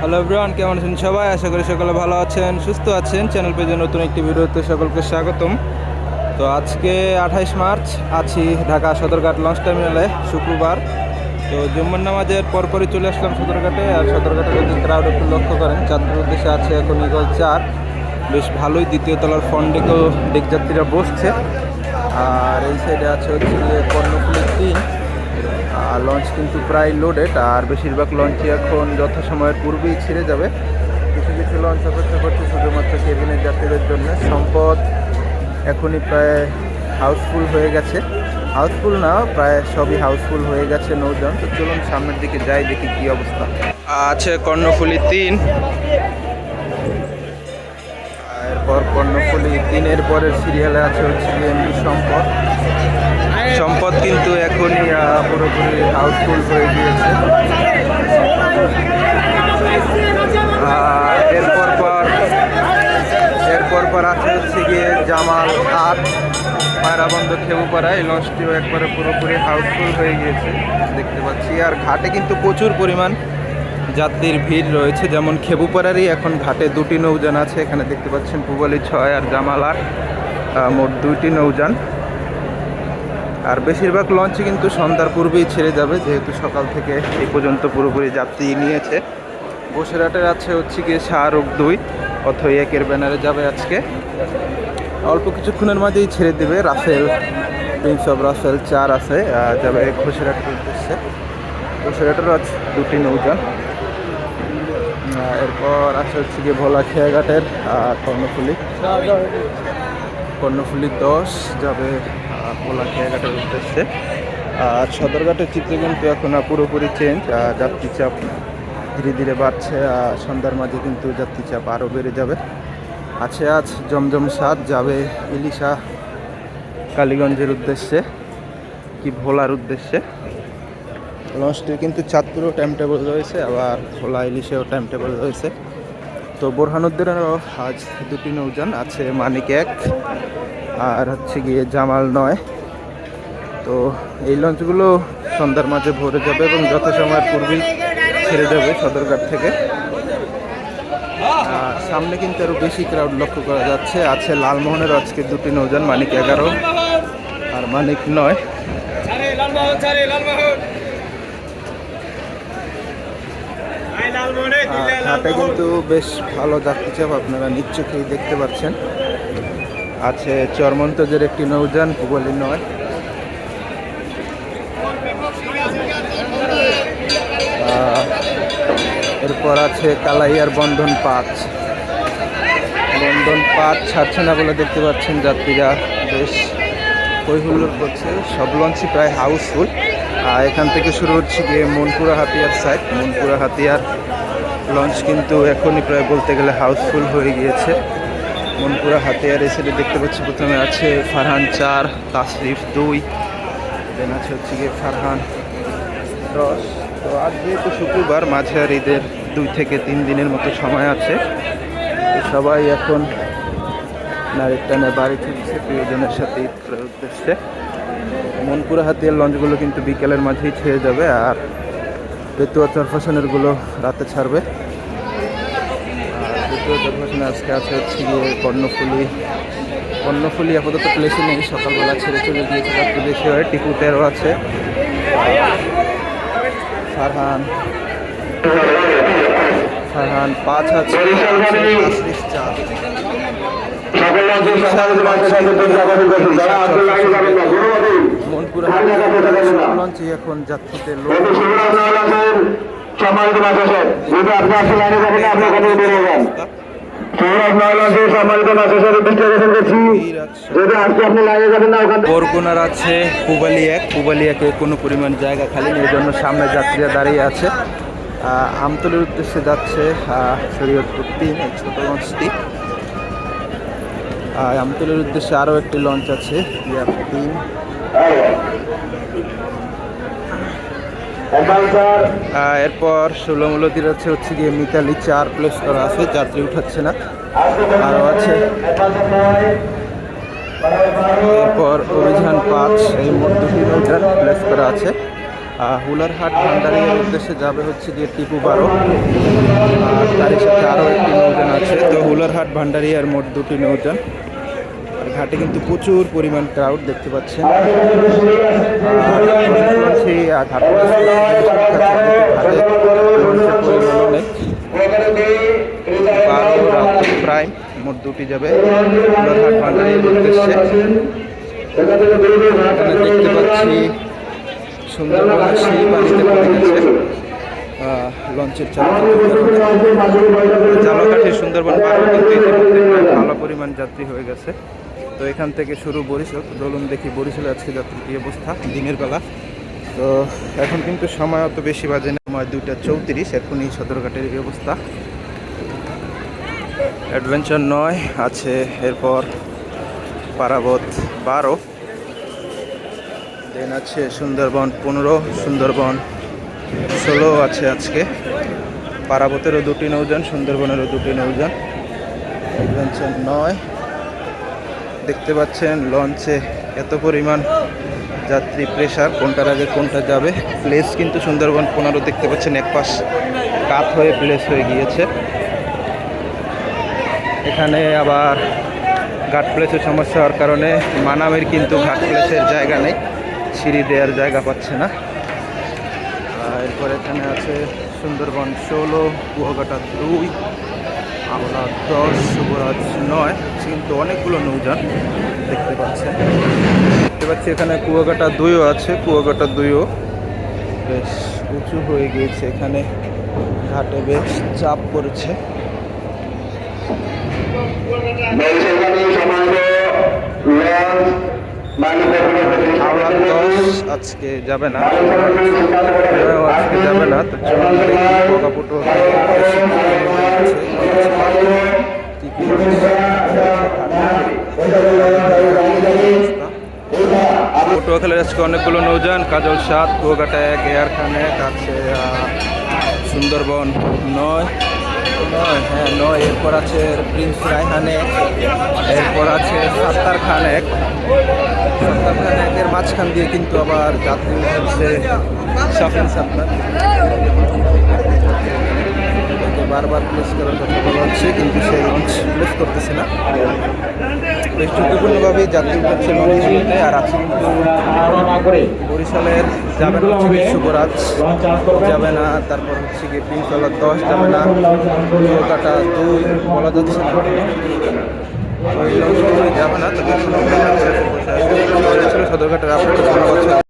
Hello everyone কেমন আছেন সবাই? আশা করি সকলে ভালো আছেন, সুস্থ আছেন। চ্যানেল পেজে নতুন একটি ভিডিওতে সকলকে স্বাগতম। তো আজকে আঠাইশ মার্চ, আছি ঢাকা সদরঘাট লঞ্চ টার্মিনালে, শুক্রবার। তো জুম্মার নামাজের পরপরই চলে আসলাম সদরঘাটে, আর সদরঘাটে যদি ক্রাউড একটু লক্ষ্য করেন। চাঁদপুর উদ্দেশ্যে আছে এখন ইগল চার। বেশ ভালোই দ্বিতীয় তলার ফন্ডেকেও ডেক যাত্রীরা বসছে। আর এই সাইডে আছে হচ্ছে গিয়ে কর্ণফুলি তিন। লঞ্চ কিন্তু প্রায় লোডেড আর বেশিরভাগ লঞ্চই এখন যথাসময়ের পূর্বেই ছেড়ে যাবে। কিছু কিছু লঞ্চ অপেক্ষা করছে শুধুমাত্র কেবিনের যাত্রীদের জন্য। সম্পদ এখনই প্রায় হাউসফুল হয়ে গেছে। হাউসফুল না প্রায় সবই হাউসফুল হয়ে গেছে নৌযান। তো চলুন সামনের দিকে যাই দেখি কি অবস্থা। আছে কর্ণফুলি তিন। এরপর কর্ণফুলি তিনের পরের সিরিয়ালে আছে হচ্ছে সম্পদ। সম্পদ কিন্তু এখনই পুরোপুরি হাউসফুল হয়ে গিয়েছে। এরপর পর এরপর পর আছে হচ্ছে গিয়ে জামাল আট, পায়রাবন্ধ খেবুপাড়া এই লঞ্চটিও একবারে পুরোপুরি হাউসফুল হয়ে গিয়েছে, দেখতে পাচ্ছি। আর ঘাটে কিন্তু প্রচুর পরিমাণ যাত্রীর ভিড় রয়েছে, যেমন খেবুপাড়ারই এখন ঘাটে দুটি নৌযান আছে, এখানে দেখতে পাচ্ছেন পুবালি ছয় আর জামাল আট মোট দুইটি নৌযান। আর বেশিরভাগ লঞ্চই কিন্তু সন্ধ্যার পূর্বেই ছেড়ে যাবে যেহেতু সকাল থেকে এই পর্যন্ত পুরোপুরি যাত্রী নিয়েছে। বসিরহাটের আছে হচ্ছে গিয়ে শাহরুখ দুই অথই একের ব্যানারে যাবে আজকে। অল্প কিছুক্ষণের মাঝেই ছেড়ে দেবে রাফেল প্রিন্স অফ রাসেল চার আছে যাবে ঘোষেরহাটের উদ্দেশ্যে। ঘোষেরহাটেরও আছে দুটি আহ, এরপর আছে হচ্ছে গিয়ে ভোলা খেয়াঘাটের কর্ণফুলি। কর্ণফুলি দশ যাবে আহ, ভোলা খেয়াঘাটের উদ্দেশ্যে আর সদরঘাটের চিত্র কিন্তু এখন পুরোপুরি চেঞ্জ যাত্রী চাপ ধীরে ধীরে বাড়ছে সন্ধ্যার মাঝে কিন্তু যাত্রী চাপ আরও বেড়ে যাবে। আছে আজ জমজম সাত যাবে ইলিশা কালীগঞ্জের উদ্দেশ্যে কি ভোলার উদ্দেশ্যে। লঞ্চটির কিন্তু চাঁদপুরও টাইম টেবল রয়েছে আবার ভোলা ইলিশেও টাইম টেবল রয়েছে। তো বোরহানুদ্দিনেরও আজ দুটি নৌযান আছে মানিক এক আর হচ্ছে গিয়ে জামাল নয়। তো এই লঞ্চগুলো সন্ধ্যার মাঝে ভরে যাবে এবং যথাসময়ের পূর্বেই ছেড়ে যাবে সদরঘাট থেকে। সামনে কিন্তু আরও বেশি ক্রাউড লক্ষ্য করা যাচ্ছে। আছে লালমোহনের আজকে দুটি নৌযান, মানিক এগারো আর মানিক নয়। ঘাটে কিন্তু বেশ ভালো যাত্রী চাপ আপনারা নিশ্চয়ই দেখতে পাচ্ছেন। আছে চরমন্তজের একটি নৌযান পুবলি নয়। এরপর আছে কালাইয়ার বন্ধন পাঁচ বন্ধন পাঁচ ছাড়ছে না বলে দেখতে পাচ্ছেন যাত্রীরা। বেশ কৈহুল্লোর করছে। সব লঞ্চই প্রায় হাউসফুল। আর এখান থেকে শুরু হচ্ছে গিয়ে মনপুরা হাতিয়ার সাইড মনপুরা হাতিয়ার লঞ্চ কিন্তু এখনই প্রায় বলতে গেলে হাউসফুল হয়ে গিয়েছে। মনপুরা হাতিয়ার সাইডে দেখতে পাচ্ছি প্রথমে আছে ফারহান চার, তাসরিফ দুই দেন আছে হচ্ছে গিয়ে ফারহান দশ। তো আজ যেহেতু শুক্রবার, মাঝে ঈদের দুই থেকে তিন দিনের মতো সময় আছে। তো সবাই এখন নারীর টানে বাড়ি ফিরছে, প্রিয়জনের সাথে ঈদ করার উদ্দেশ্যে। মনপুরা হাতিয়ার লঞ্চগুলো কিন্তু বিকেলের মাঝেই ছেড়ে যাবে আর পেতুয়া চরফাশনেরগুলো রাতে ছাড়বে। পেতুয়া চরফাশনে আজকে আছে হচ্ছে কর্ণফুলি। কর্ণফুলি আপাতত প্লেসে নেই, সকালবেলা ছেড়ে চলে গিয়েছে যাত্রী বেশি হয় টিপু তেরো আছে। ফারহান। ফারহান, পাঁচ আছে আপনি যদি আপনি বরগুনার আছে পুবালি এক। পুবালি একে কোনো পরিমাণ জায়গা খালি নেই এই জন্য সামনে যাত্রীরা দাঁড়িয়ে আছে। আমতলির উদ্দেশ্যে যাচ্ছে শরীয়তপুর তিন এই ছোট লঞ্চটি আমতলির উদ্দেশ্যে আরও একটি লঞ্চ আছে ইয়ার তিন। এরপর ষোলোমূলতির আছে হচ্ছে গিয়ে মিতালি চার প্লেস করা আছে যাত্রী উঠাচ্ছে না। আরও আছে। এরপর অভিযান পাঁচ এই মোট দুটি প্লেস করা আছে। হুলারহাট ভান্ডারিয়ার উদ্দেশ্যে যাবে হচ্ছে গিয়ে টিপু বারো। এর সাথে আরও একটি নৌযান আছে। তো হুলারহাট ভান্ডারিয়ার মোট দুটি নৌযান। আর ঘাটে কিন্তু প্রচুর পরিমাণ ক্রাউড দেখতে পাচ্ছেন শুনছি, ঘাটে অনেক বারো রাত প্রায় মোট দুটি যাবে উদ্দেশ্যে এখানে দেখতে পাচ্ছি সুন্দরবন সেই পানিতে পড়ে গেছে লঞ্চের চালক চালকাঠি সুন্দরবন পার কিন্তু ইতিমধ্যে ভালো পরিমাণ যাত্রী হয়ে গেছে তো এখান থেকে শুরু বরিশাল। চলুন দেখি বরিশালে আজকে যাত্রীর কী অবস্থা? দিনের বেলা। তো এখন কিন্তু সময় অত বেশি বাজে না সময় দুইটা চৌত্রিশ এখনই সদরঘাটের এই অবস্থা। অ্যাডভেঞ্চার নয় আছে এরপর পারাবত বারো। দেন আছে সুন্দরবন পনেরো সুন্দরবন ষোলো আছে আজকে। পারাবতেরও দুটি নৌযান সুন্দরবনেরও দুটি নৌযান। অ্যাডভেঞ্চার নয়। দেখতে পাচ্ছেন, লঞ্চে এত পরিমাণ যাত্রী প্রেশার কোনটার আগে কোনটা যাবে। প্লেস কিন্তু সুন্দরবন পনেরো দেখতে পাচ্ছেন, এক পাশ কাত হয়ে প্লেস হয়ে গিয়েছে। এখানে আবার ঘাট প্লেসের সমস্যা হওয়ার কারণে মানামের কিন্তু ঘাট প্লেসের জায়গা নেই, সিঁড়ি দেওয়ার জায়গা পাচ্ছে না। এরপর এখানে আছে সুন্দরবন ষোলো কুয়াকাটা দুই। আমরা দশ শুভরাজ নয়, কিন্তু অনেকগুলো নৌযান দেখতে পাচ্ছেন। দেখতে পাচ্ছি এখানে কুয়াকাটা দুইও আছে, কুয়াকাটা দুইও বেশ উঁচু হয়ে গিয়েছে। এখানে ঘাটে বেশ চাপ পড়েছে। হাওড়া দশ আজকে যাবে না। আজকে যাবে না তো চলুন দেখি পোকাপুটো পটুয়াখালীর আজকে অনেকগুলো নৌযান কাজল সাত কুয়াকাটা এক এয়ার খান এক আছে সুন্দরবন নয় নয় হ্যাঁ নয় এরপর আছে প্রিন্স রায়হান এক এরপর আছে সাত্তার খান এক। খান মাঝখান দিয়ে কিন্তু আবার যাত্রী হচ্ছে সাত্তার তাকে বারবার প্লেস করার কথা বলা হচ্ছে, কিন্তু সে লঞ্চ প্লেস করতেছে না। বেশ ঝুঁকিপূর্ণভাবেই যাত্রী হচ্ছে লঞ্চগুলিতে আর আছে বরিশালের যাবে না হচ্ছে বিশ্বরাজ যাবে না তারপর হচ্ছে গিয়ে পিনতলা দশ যাবে না কলকাতা দুই, বলা যাচ্ছে না। যাবে না তবে ছিল সদরঘাটের ধন্যবাদ